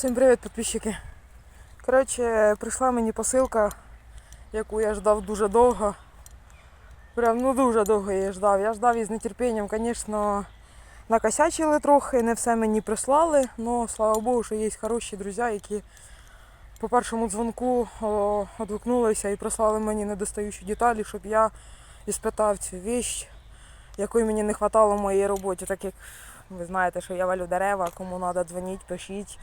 Всім привіт, підписчики. Коротше, прийшла мені посилка, яку я ждав дуже довго. Прям ну дуже довго її ждав. Я ждав її з нетерпінням, звісно, накосячили трохи, не все мені прислали, але слава Богу, що є хороші друзі, які по першому дзвонку о, і прислали мені недостаючі деталі, щоб я іспитав цю віч, якої мені не вистачало в моїй роботі, так як ви знаєте, що я валю дерева, кому треба дзвоніть, пишіть.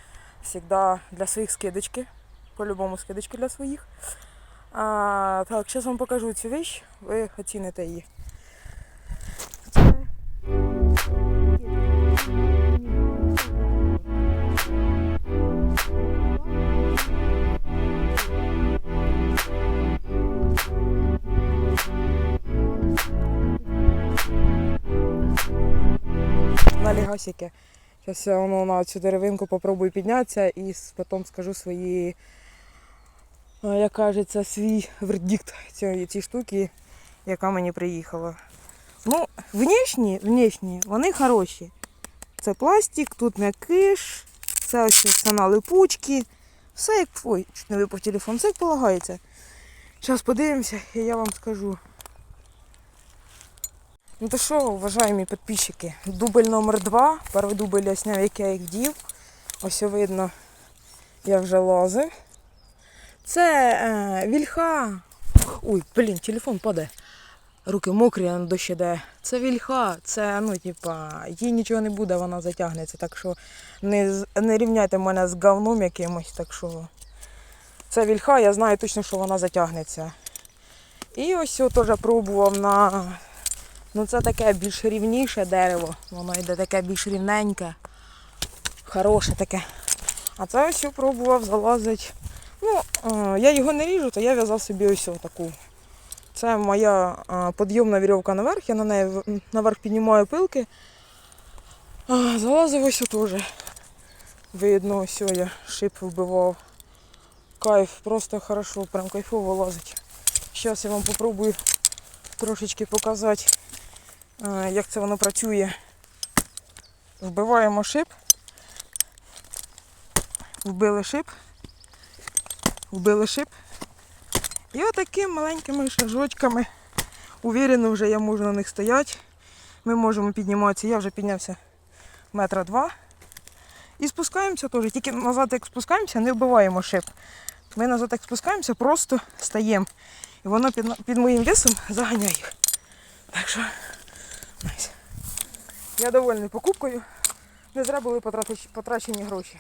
Всегда для своїх скидочки. По-любому скидочки для своїх. А, так, зараз вам покажу цю вещь, ви оціните її. Це... На лігасіки. Зараз я воно на цю деревинку попробую піднятися і потім скажу свої, як кажеться, свій вердикт цієї цієї штуки, яка мені приїхала. Ну, внешні, внешні, вони хороші. Це пластик, тут не киш, це ось все на липучки. Все як. Ой, чуть не випав телефон, все як полагається. Зараз подивимося і я вам скажу. Ну то що, уважаемі підписчики, дубль номер два. Перший дубль я сняв, як я їх вдів. Ось видно, я вже лазив. Це е, вільха. Ой, блін, телефон падає. Руки мокрі, а дощ іде. Це вільха, це, ну, типа, їй нічого не буде, вона затягнеться. Так що не, не рівняйте мене з говном якимось, так що. Це вільха, я знаю точно, що вона затягнеться. І ось теж пробував на Ну це таке більш рівніше дерево. Воно йде таке більш рівненьке, хороше таке. А це ось пробував залазити. Ну, е, я його не ріжу, то я в'язав собі ось таку. Це моя е, підйомна вірьовка наверх, я на неї наверх піднімаю пилки. Залазив ось теж. Видно, ось я шип вбивав. Кайф, просто хорошо, прям кайфово лазить. Зараз я вам попробую трошечки показати як це воно працює. Вбиваємо шип. Вбили шип. Вбили шип. І отакими маленькими шажочками. Увірено вже я можу на них стояти. Ми можемо підніматися. Я вже піднявся метра два. І спускаємося теж. Тільки назад, як спускаємося, не вбиваємо шип. Ми назад, як спускаємося, просто стаємо. І воно під, під моїм весом заганяє. Так що. Я довольний покупкою. Не зря були потрачені гроші.